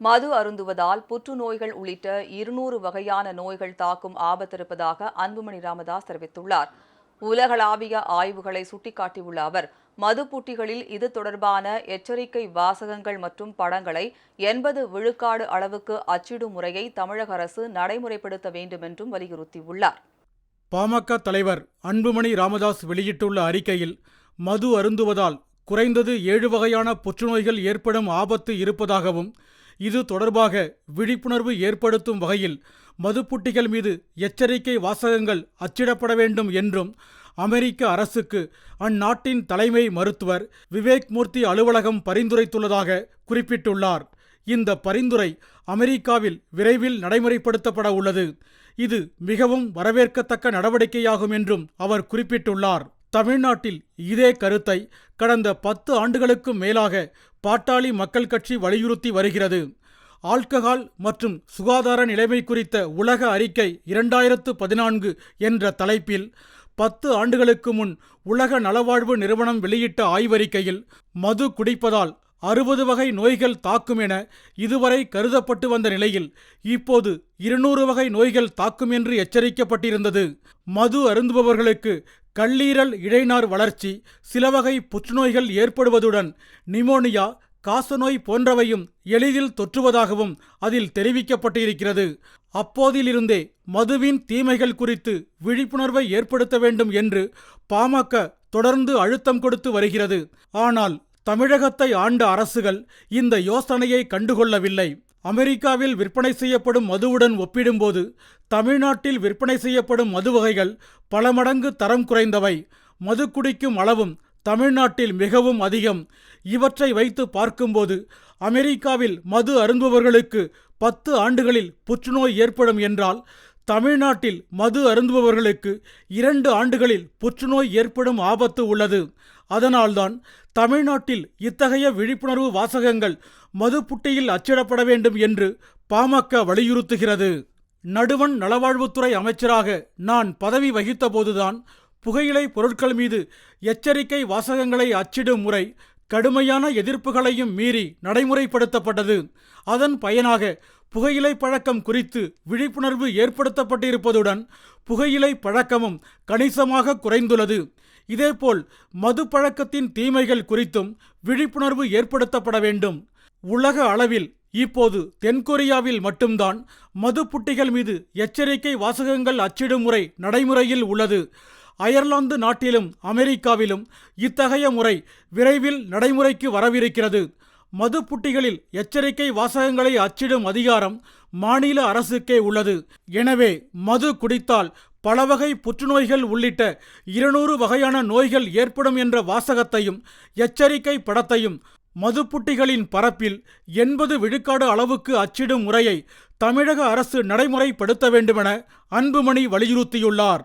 மது அருந்துவதால் புற்றுநோய்கள் உள்ளிட்ட இருநூறு வகையான நோய்கள் தாக்கும் ஆபத்திருப்பதாக அன்புமணி ராமதாஸ் தெரிவித்துள்ளார். உலகளாவிய ஆய்வுகளை சுட்டிக்காட்டியுள்ள அவர் மதுப்புட்டிகளில் இது தொடர்பான எச்சரிக்கை வாசகங்கள் மற்றும் படங்களை எண்பது விழுக்காடு அளவுக்கு அச்சிடும் முறையை தமிழக அரசு நடைமுறைப்படுத்த வேண்டும் என்றும் வலியுறுத்தியுள்ளார். பாமக தலைவர் அன்புமணி ராமதாஸ் வெளியிட்டுள்ள அறிக்கையில் மது அருந்துவதால் குறைந்தது ஏழு வகையான புற்றுநோய்கள் ஏற்படும் ஆபத்து இருப்பதாகவும் இது தொடர்பாக விழிப்புணர்வு ஏற்படுத்தும் வகையில் மதுப்புட்டிகள் மீது எச்சரிக்கை வாசகங்கள் அச்சிடப்பட வேண்டும் என்றும் அமெரிக்க அரசுக்கு அந்நாட்டின் தலைமை மருத்துவர் விவேக் மூர்த்தி அலுவலகம் பரிந்துரைத்துள்ளதாக குறிப்பிட்டுள்ளார். இந்த பரிந்துரை அமெரிக்காவில் விரைவில் நடைமுறைப்படுத்தப்பட உள்ளது. இது மிகவும் வரவேற்கத்தக்க நடவடிக்கையாகும் என்றும் அவர் குறிப்பிட்டுள்ளார். தமிழ்நாட்டில் இதே கருத்தை கடந்த பத்து ஆண்டுகளுக்கும் மேலாக பாட்டாளி மக்கள் கட்சி வலியுறுத்தி வருகிறது. ஆல்கஹால் மற்றும் சுகாதார நிலைமை குறித்த உலக அறிக்கை இரண்டாயிரத்து பதினான்கு என்ற தலைப்பில் பத்து ஆண்டுகளுக்கு முன் உலக நலவாழ்வு நிறுவனம் வெளியிட்ட ஆய்வறிக்கையில் மது குடிப்பதால் அறுபது வகை நோய்கள் தாக்கும் என இதுவரை கருதப்பட்டு வந்த நிலையில் இப்போது இருநூறு வகை நோய்கள் தாக்கும் என்று எச்சரிக்கப்பட்டிருந்தது. மது அருந்துபவர்களுக்கு கல்லீரல் இழைநார் வளர்ச்சி சிலவகை புற்றுநோய்கள் ஏற்படுவதுடன் நிமோனியா காசநோய் போன்றவையும் எளிதில் தொற்றுவதாகவும் அதில் தெரிவிக்கப்பட்டிருக்கிறது. அப்போதிலிருந்தே மதுவின் தீமைகள் குறித்து விழிப்புணர்வை ஏற்படுத்த வேண்டும் என்று பாமக தொடர்ந்து அழுத்தம் கொடுத்து வருகிறது. ஆனால் தமிழகத்தை ஆண்ட அரசுகள் இந்த யோசனையை கண்டுகொள்ளவில்லை. அமெரிக்காவில் விற்பனை செய்யப்படும் மதுவுடன் ஒப்பிடும்போது தமிழ்நாட்டில் விற்பனை செய்யப்படும் மது வகைகள் பல மடங்கு தரம் குறைந்தவை. மது குடிக்கும் அளவும் தமிழ்நாட்டில் மிகவும் அதிகம். இவற்றை வைத்து பார்க்கும்போது அமெரிக்காவில் மது அருந்துபவர்களுக்கு பத்து ஆண்டுகளில் புற்றுநோய் ஏற்படும் என்றால் தமிழ்நாட்டில் மது அருந்துபவர்களுக்கு இரண்டு ஆண்டுகளில் புற்றுநோய் ஏற்படும் ஆபத்து உள்ளது. அதனால்தான் தமிழ்நாட்டில் இத்தகைய விழிப்புணர்வு வாசகங்கள் மதுப்புட்டியில் அச்சிடப்பட வேண்டும் என்று பாமக வலியுறுத்துகிறது. நடுவன் நலவாழ்வுத்துறை அமைச்சராக நான் பதவி வகித்தபோதுதான் புகையிலை பொருட்கள் மீது எச்சரிக்கை வாசகங்களை அச்சிடும் முறை கடுமையான எதிர்ப்புகளையும் மீறி நடைமுறைப்படுத்தப்பட்டது. அதன் பயனாக புகையிலை பழக்கம் குறித்து விழிப்புணர்வு ஏற்படுத்தப்பட்டிருப்பதுடன் புகையிலை பழக்கமும் கணிசமாக குறைந்துள்ளது. இதேபோல் மது பழக்கத்தின் தீமைகள் குறித்தும் விழிப்புணர்வு ஏற்படுத்தப்பட வேண்டும். உலக அளவில் இப்போது தென்கொரியாவில் மட்டும்தான் மது புட்டிகள் மீது எச்சரிக்கை வாசகங்கள் அச்சிடும் முறை நடைமுறையில் உள்ளது. அயர்லாந்து நாட்டிலும் அமெரிக்காவிலும் இத்தகைய முறை விரைவில் நடைமுறைக்கு வரவிருக்கிறது. மது புட்டிகளில் எச்சரிக்கை வாசகங்களை அச்சிடும் அதிகாரம் மாநில அரசுக்கே உள்ளது. எனவே மது குடித்தால் பலவகை புற்றுநோய்கள் உள்ளிட்ட இருநூறு வகையான நோய்கள் ஏற்படும் என்ற வாசகத்தையும் எச்சரிக்கை படத்தையும் மதுப்புட்டிகளின் பரப்பில் எண்பது விழுக்காடு அளவுக்கு அச்சிடும் முறையை தமிழக அரசு நடைமுறைப்படுத்த வேண்டுமென அன்புமணி வலியுறுத்தியுள்ளார்.